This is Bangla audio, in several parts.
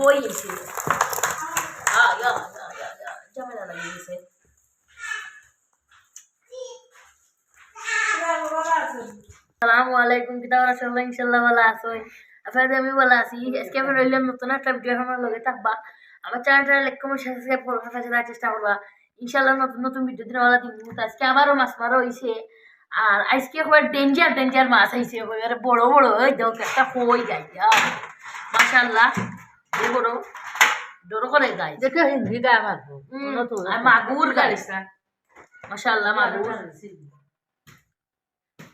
হয়ে হ্যাঁ ইয়া ইয়া ঝামেলা লাগিয়ে গেছে ভালো আমি ভালো আছি। আজকে আমি নতুন একটা লগে থাকবা। আমার চ্যানেলটা লাইক কমেন্ট সাবস্ক্রাইব চেষ্টা করবা। ইনশাল্লাহ নতুন নতুন ভিডিও দিন ওলা দিব। মাছ মারা হয়েছে আর আজকে একবার ডেঞ্জার ডেঞ্জার মাছ আইছে। বড় বড়, ওই দেখ, একটা গাই মাশাল্লাহ এই বড় ডর করে গাই দেখে হিন্দি গায়ে মারবো হুম, আর মাগুর গাইস মাশাল্লাহ মাগুর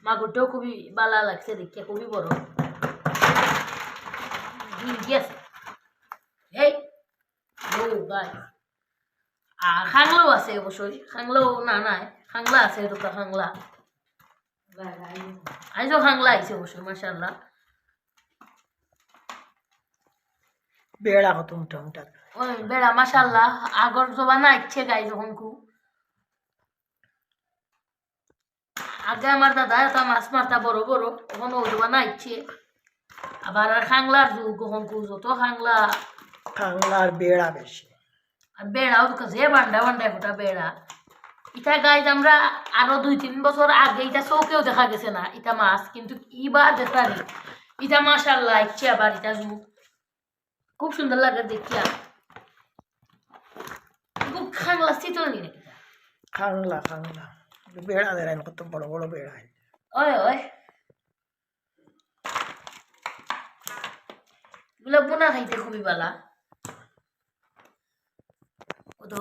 মাগুরটাও খুবই ভালো লাগছে দেখে খুবই বড়। হিন্দি আছে। এই ও গাই আর খাংলাও আছে অবশ্যই খাংলাও না নাই খাংলা আছে দুটা খাংলা। আইসো খাংলা আইছে অবশ্যই মাশাল্লাহ বেড়া কত মোটা মোটা। ওই বেড়া মাশাল্লাহ আগর জবানা ইচ্ছে গাই যখন কু। আগে আমার দাদা এটা মাছ মারতা বড় বড় এখন ও জবানা ইচ্ছে। আবার আর খাংলার যুগ কখন কু যত খাংলা। কাংলার বেড়া বেশি। আর বেড়াও তো কাছে বান্ডা বান্ডা গোটা বেড়া। ইটা গাইজ আমরা আরও দুই তিন বছর আগে ইটা চৌকেও দেখা গেছে না ইটা মাছ কিন্তু ইবার দেখারি ইটা মাশাল্লাহ ইচ্ছে আবার ইটা যুগ। খুব সুন্দর লাগে দেখিয়া। খুব খাংলা শীতল নিয়ে খাংলা খাংলা। বেড়া দেয় কত বড় বড় বেড়া ওই ওই। এগুলো বোনা খাইতে খুবই বালা। ও তো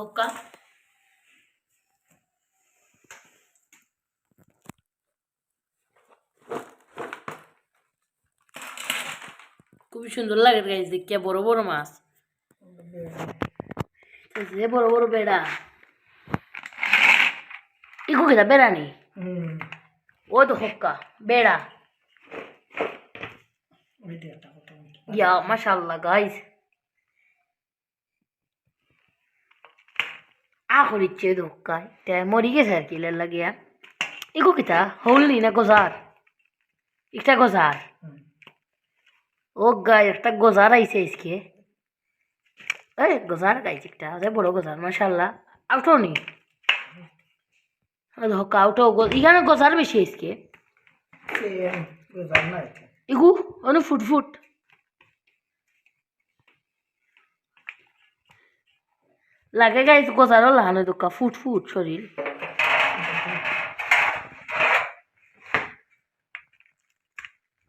খুবই সুন্দর লাগে গাইজ দেখিয়া বড় বড় মাছ। যে বড় বড় বেড়া। ইকো কেটা বেড়া নেই ও তো হক্কা বেড়া। ইয়া মাশাল্লাহ গাইস আখর ইচ্ছে ধোক্কায় তে মরি গেছে আর কি লাগিয়া। ইকো কিতা হলনি না গজার? একটা গজার। ও গাই একটা গজার আইছে আজকে। এই গজার গাইছে একটা আরে বড় গজার মাশাল্লাহ আউটো নি। ধোক্কা আউটো এখানে গজার বেশি আজকে। ইগু অনু ফুট ফুট। লাগে গাইজ গজারও লাহানো দোকা ফুট ফুট শরীর।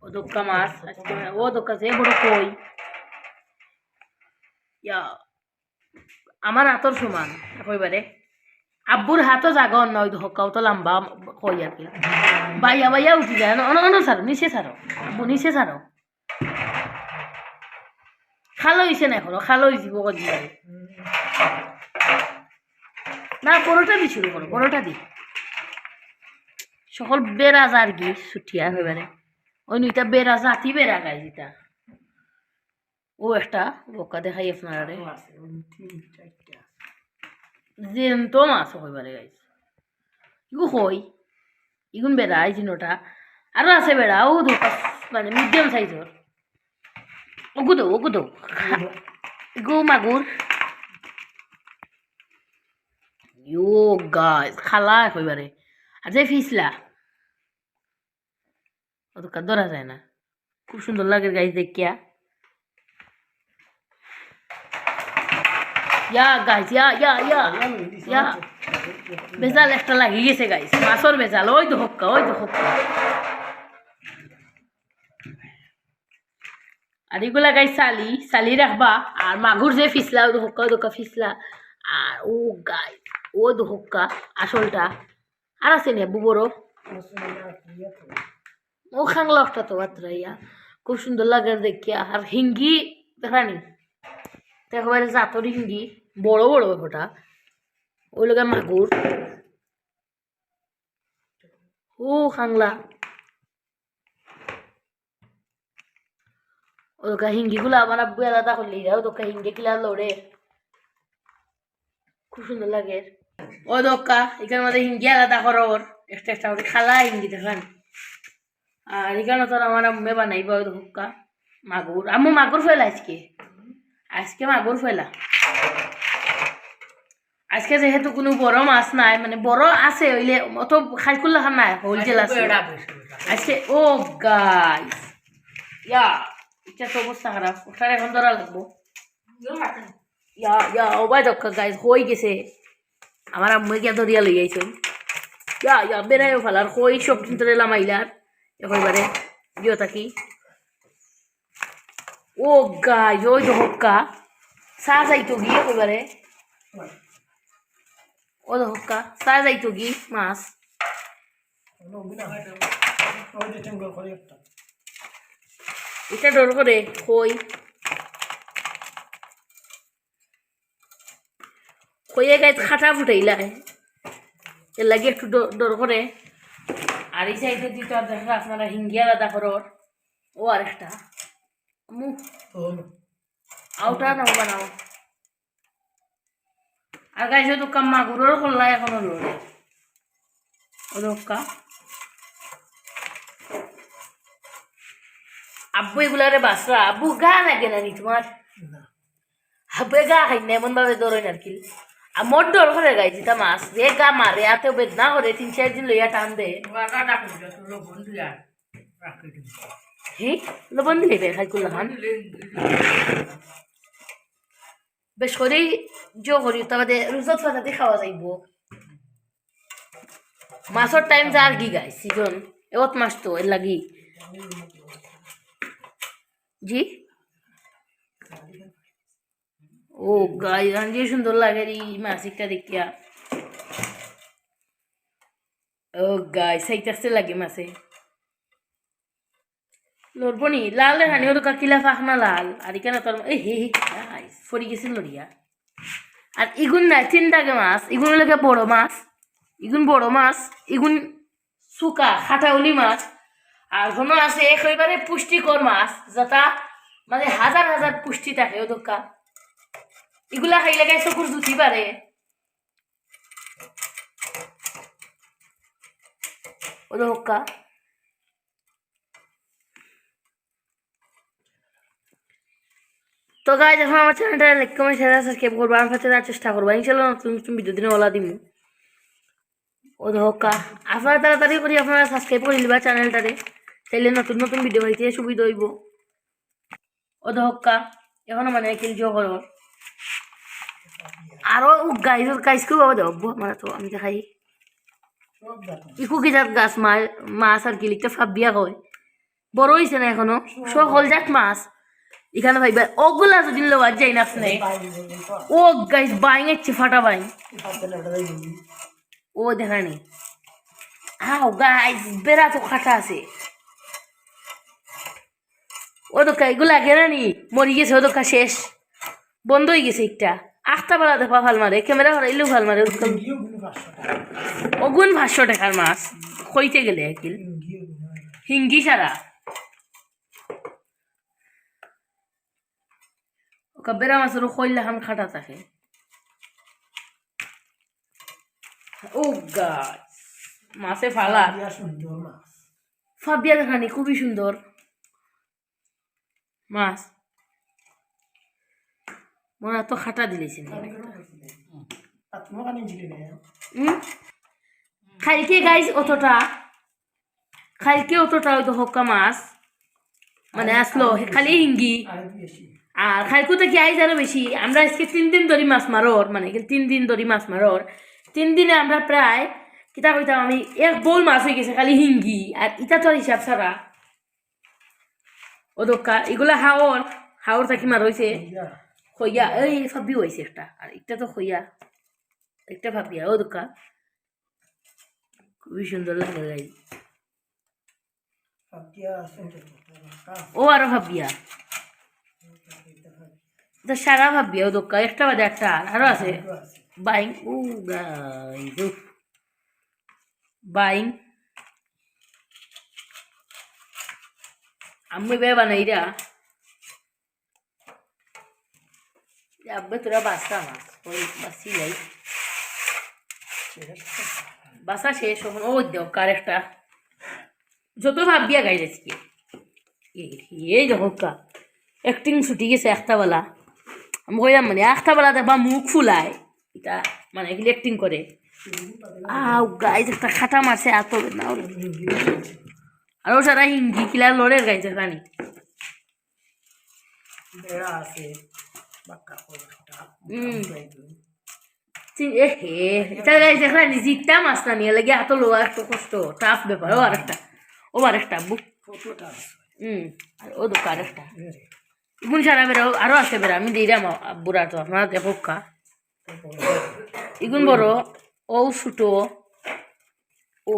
ও দোকা মাছ আজকে ও দোকা যে বড় কই আমার হাতর সমান একেবারে আব্বুর হাতও জাগা অন্য ওই হকাও তো লম্বা কই আর কি বাইয়া বাইয়া উঠি যায় অন অন সারো নিচে সারো আব্বু নিচে সারো খালো হইছে না এখনও খালো কদিন আগে না পরোটা দি শুরু করো পরোটা দি সকল বেড়া আর কি ছুটিয়া এবারে নুইটা বেড়া জাতি বেড়া গাই যেটা। ও একটা বোকা দেখাই আপনারা চারটা জেনতো মাছ হইবারে গাইছে। ইগু হই ইগুন বেড়া এই জিনোটা আরও আছে বেড়া ও দুটা মানে মিডিয়াম সাইজর ওগু দো ওগু দো। ইগু মাগুর। ইউ গাইস খালা হইবারে। আর যে ফিসলা। তো ধরা যায় না খুব সুন্দর লাগে গাইস দেখিয়া. ইয়া ইয়া বেজাল একটা লাগি গেছে গাইস মাছর বেজাল ওই তো হক্কা ওই তো হক্কা আর এগুলা গাইস চালি চালি রাখবা আর মাগুর যে ফিসলা ওই তো হক্কা ওই দোকা ফিসলা আর ও গাই ও হক্কা আসলটা আর আছে নি আব্বু বড় ও খাংলা একটা তো বাত্রা ইয়া। খুব সুন্দর লাগে দেখিয়া। আর হিঙ্গি দেখানি দেখো একেবারে জাতর হিঙ্গি, বড় বড় ওটা ওই লোকের মাগুর। ও খাংলা। ও দোকা হিঙ্গিগুলো আমার আব্বু আলাদা করলে ও দোকা হিঙ্গি কিলা লড়ে। খুব সুন্দর লাগে। ও দোকা এখানে মধ্যে হিঙ্গি আলাদা করো একটা একটা খালা হিঙ্গি দেখান আর এখানে তোর আমার আম্মে বানাইবা ওই দোকা মাগুর আম্মু মাগুর ফেলাইছে আজকে? মাগুর ফেলা। আজকে যেহেতু কোনো বড় মাছ নাই মানে বড় আছে হইলে অত খাইকুল্লা খান নাই হোলসেল আছে। আজকে ও গাইস ইয়া এটা তো অবস্থা খারাপ ওটার এখন ধরা লাগবো। ইয়া ইয়া ওবাই দক্কা গাইস হয়ে গেছে। আমার আম্মু গিয়া ধরিয়া লই আইছে। ইয়া ইয়া বেড়াইও ফেলার হই সব কিন্তু লামাইলার একেবারে দিও থাকি ও গাইস ওই তো হক্কা চা যাইতো গিয়ে একেবারে ও তো হক্কা চা যাইতো গি মাছ। এটা ডর করে কই কইয়ে গাইত খাটা ফুটাইলা। এর লাগে একটু ডর করে। আর এই সাইডে দিতে আর দেখা আপনারা হিঙ্গিয়া দাদা করর ও আর একটা মু আউটা নাও বানাও। আর গাইছে তো কাম মাগুরের এখনও লড়ে ও দোকা আব্বু এগুলারে বাসরা আব্বু গা লাগে না নি তোমার? আব্বু গা খাই না এমন ভাবে দৌড়ে আর কি মোট ডর করে গাইছি তা মাছ। রে গা মারে, এত বেদনা করে, তিন চার দিন লইয়া টান দে। লবণ দিলে বে খাই করলাম বেশ করেই জো করি তবে রুজত ফাটাতে খাওয়া যাইব। টাইম যা আর কি গাই সিজন এত মাস তো, এর লাগি। জি? ও গাই যে সুন্দর লাগে রে মাসিকটা দেখিয়া। ও গাই সাইতাসতে লাগে মাসে। লড়বনি লাল হানি ওর কাকিলা ফাঁকনা লাল। আর এখানে তোর এই হে হে ফরি গেছিল লড়িয়া। আর ইগুন নাই তিনটাকে মাছ। ইগুন লেগে বড় মাছ। ইগুন বড় মাছ ইগুন শুকা খাটাউলি মাছ। আর কোনো আছে একেবারে পুষ্টিকর মাছ যেটা মানে হাজার হাজার পুষ্টি থাকে ও এগুলা খাইলে গাই চকুর জুতি পারে ও দোকা তো গাই যখন আমার চ্যানেলটা লাইক কমেন্ট শেয়ার সাবস্ক্রাইব করব। আমার সাথে চেষ্টা করব। ইনশাল্লাহ নতুন নতুন ভিডিও দিনে ওলা দিমু। ও ধোকা আপনারা তাড়াতাড়ি করে, আপনারা সাবস্ক্রাইব করে দিবা চ্যানেলটারে তাইলে নতুন নতুন ভিডিও হইতে সুবিধা হইব। ও ধোকা এখনও মানে কিল জো আরও গাইজ গাইজকেও বাবা দেব মানে তো আমি দেখাই ইকু কি জাত গাছ, মা, মাছ আর কি লিখতে ফাবিয়া হয় বড় হয়েছে না এখনও সকল জাত মাছ। এখানে ভাইবা ওগুলা যদি লোয়ার যাই না? আপনি ও গাইজ বাইং এচ্ছে ফাটা বাইং। ও দেখানি আও গাইজ বেড়া তো খাটা আছে। ও দোকা এগুলা গেলে নি মরি গেছে ও দোকা শেষ। বন্ধ হয়ে গেছে একটা আটটা বেলা দেখা ভালো মারে, ক্যামেরা হরাইলেও ভালো মারে অগুন ভাষ্য টাকার মাছ কইতে গেলে একিল হিঙ্গি সারা। বেড়া মাছেরও কইলা খান খাটা থাকে। মাছে ফালা। ফাবিয়া দেখানি, খুবই সুন্দর। মাছ। হয় তো খাটা দিলেছি আত্মকানি ছিলি না খাইকে গাইজ অতটা খাইকে অতটা ওই তো হক্কা মাছ মানে আসলো খালি হিঙ্গি। আর আর খাইকুতে আইজ আরও বেশি। আমরা আজকে তিন দিন ধরি মাছ মারর মানে তিন দিন ধরি মাছ মারর। তিন দিনে আমরা প্রায় কিতা কইতাম আমি এক বোল মাছ হয়ে গেছে খালি হিঙ্গি আর ইটা তো আর হিসাব ছাড়া। ও দোকা এগুলা হাওর হাওর থাকি মার হয়েছে খইয়া এই ভাবি হয়েছে একটা আর একটা তো খইয়া একটা ভাবিয়া ও দোকা। খুবই সুন্দর লাগে গাই ও আরও ভাবিয়া। তো সারা ভাবিয়া ও দোকা একটা বাদে একটা আরও আছে। বাইং ও উফ বাইং। আমি বে বানাই রা আব্বে তোরা বাসা মাছ ওই বাসি লাই বাসা শেষ হন ও দেও কার একটা যত ভাবিয়া গাই আজকে এই কা অ্যাক্টিং ছুটি গেছে একটা আমি কইলাম মানে একটা বেলা দেখবা মুখ ফুলায় এটা মানে এগুলি অ্যাক্টিং করে আউ গাইজ একটা খাটা মারছে এত না আর ও সারা হিঙ্গি কিলা লড়ের গাইছে রানী আছে এটা নিয়ে লাগে এত লোয়া একটু কষ্ট টাফ ব্যাপার ও আরেকটা ও আরেকটা বুক হুম আর ও আরেকটা ইগুন সারা আরও আছে বেরো আমি বুড়া তো আপনারা দেখো ইগুন বড় ও ছোটো ও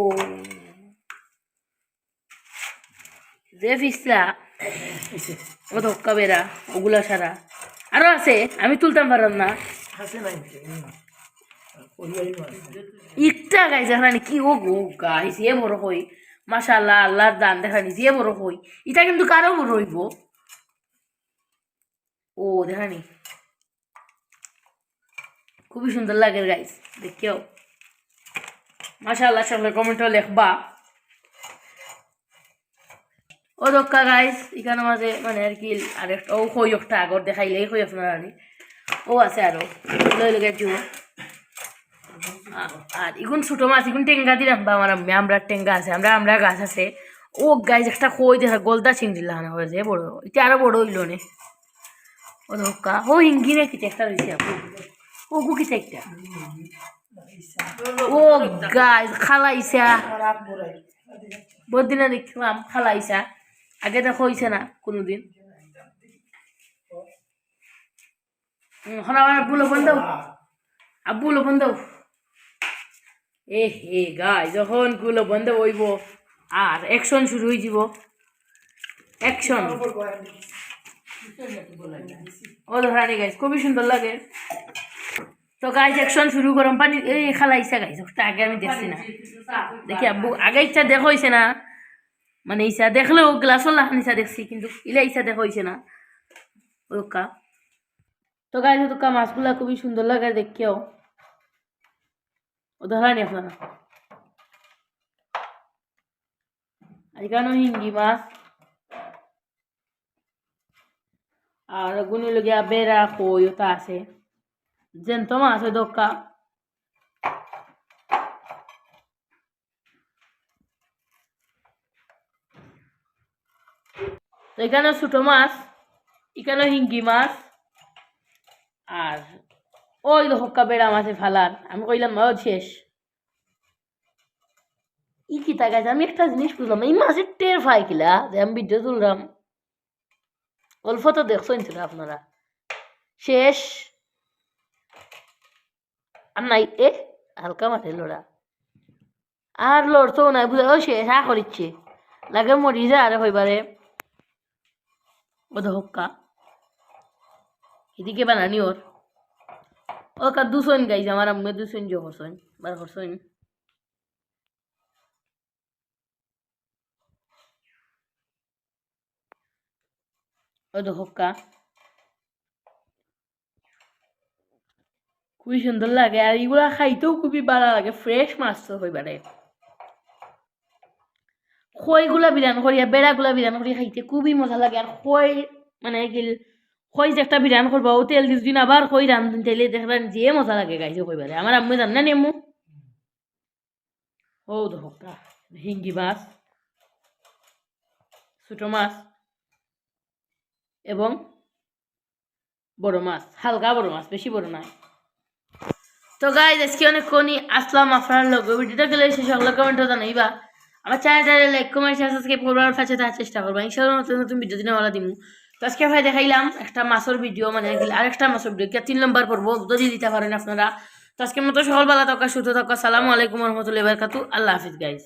যে ফিসলা ও ধক্কা বেড়া ওগুলা সারা আরও আছে আমি তুলতাম পারলাম না। ইকটা গাইছে খানি কি ও গো গাইছে এ বড় হই মাশাল্লাহ আল্লাহর দান দেখানি যে বড় হই এটা কিন্তু কারও বড় হইব। ও দেখানি খুবই সুন্দর লাগে গাইস দেখিও। মাশাল্লাহ সকলে কমেন্টও লেখবা। ও দক্কা গাইস এখানে মাঝে মানে আর কি আর ও একটা আগর দেখাইলে হই আপনার আর ও আছে আরও। লই লগে জুম আর ইগুন ছোট মাছ, ইগুন টেঙ্গা দিলাম বা আমার আমরা টেঙ্গা আছে, আমরা আমরা গাছ আছে। ও গাছ একটা কই দেখা, গলদা চিংড়ি লাগানো হয়েছে, বড়। এটা আরও বড় হইল নে। ও ধক্কা ও, হিঙ্গি রে কিতে একটা রয়েছে ও, গু কিতে একটা। ও গাছ খালাইছা বহুত দিনে দেখলাম খালাইছা আগে দেখো হয়েছে না কোনোদিন? আব্বু লবণ দাও এ হে গাই, যখনগুলো বন্ধ হইব, আর অ্যাকশন শুরু হয়ে যাব। অ্যাকশন ও ধরানি গাইজ খুবই সুন্দর লাগে। তো গাইজ অ্যাকশন শুরু গরম পানি এই খালাইছে গাইজ ওটা আগে আমি দেখছি না। দেখি আব্বু, আগে ইচ্ছা দেখা না? মানে ইচ্ছা দেখলেও গ্লাসও লাহান ইচ্ছা দেখছি, কিন্তু ইলা ইচ্ছা দেখা হয়েছে না। ওকা তো গাইজ তোকা মাছগুলা খুবই সুন্দর লাগে, দেখিও। ও ধরানি আর এখানেও হিঙ্গি মাছ। আর গুনি লগিয়া বেড়া কই, ওটা আছে। জেন্ত মাছ ওই দক্কা তো এখানে ছোটো মাছ, এখানে হিঙ্গি মাছ, আর ওই হক্কা বেড়া মাছে ফালার। আমি কইলাম, ও শেষ। ই কি তাকাইছে আমি একটা জিনিস বুঝলাম, এই মাছের টের পাই কিলা? যে আমি ভিডিও তুললাম। অল্প তো দেখছেন তো আপনারা। শেষ। আর নাই, এ হালকা মাঠে লড়া। আর লড়তো নাই, বুঝা, ও শেষ, আ করিচ্ছে। লাগে মরি যা আরে হইবারে হক্কা এদিকে বানানি ওর। ও কা গাইছে, আমার আম্মে দুশন জো করছেন বার করছেন ও তো হক্কা খুবই সুন্দর লাগে, আর এগুলা খাইতেও খুবই ভালো লাগে ফ্রেশ মাছ তো হইবারে। খইগুলা বিরান করিয়া বেড়াগুলা বিরান করিয়া খাইতে খুবই মজা লাগে আর খই মানে গিল খই যে একটা বিরান করবা ও তেল দিস দিন আবার খই রান্ধুন তেলে দেখবেন যে মজা লাগে গাইছে কইবারে আমার আম্মু না নেমু? ও হক্কা হিঙ্গি মাছ, ছোটো মাছ এবং বড় মাছ, হালকা বড় মাছ, বেশি বড় নয় তো গাইজ আজকে অনেকক্ষণই আসলাম আপনার লোক ভিডিওটা গেলে সে সকলে কমেন্টও জানাইবা। আমার চ্যানেলটা লাইক কমেন্ট শেয়ার সাবস্ক্রাইব করবার কাছে তার চেষ্টা করব। ইনশাআল্লাহ নতুন নতুন ভিডিও দিনে বলা দিমু। তো আজকে ভাই দেখাইলাম একটা মাছের ভিডিও মানে আরেকটা মাছের ভিডিও তিন নম্বর পর্ব যদি দিতে পারেন আপনারা। তো আজকের মতো সকল বেলা সুতো তকা সালামু আলাইকুম রহমতুল্লাহ বারকাতু আল্লাহ হাফিজ গাইজ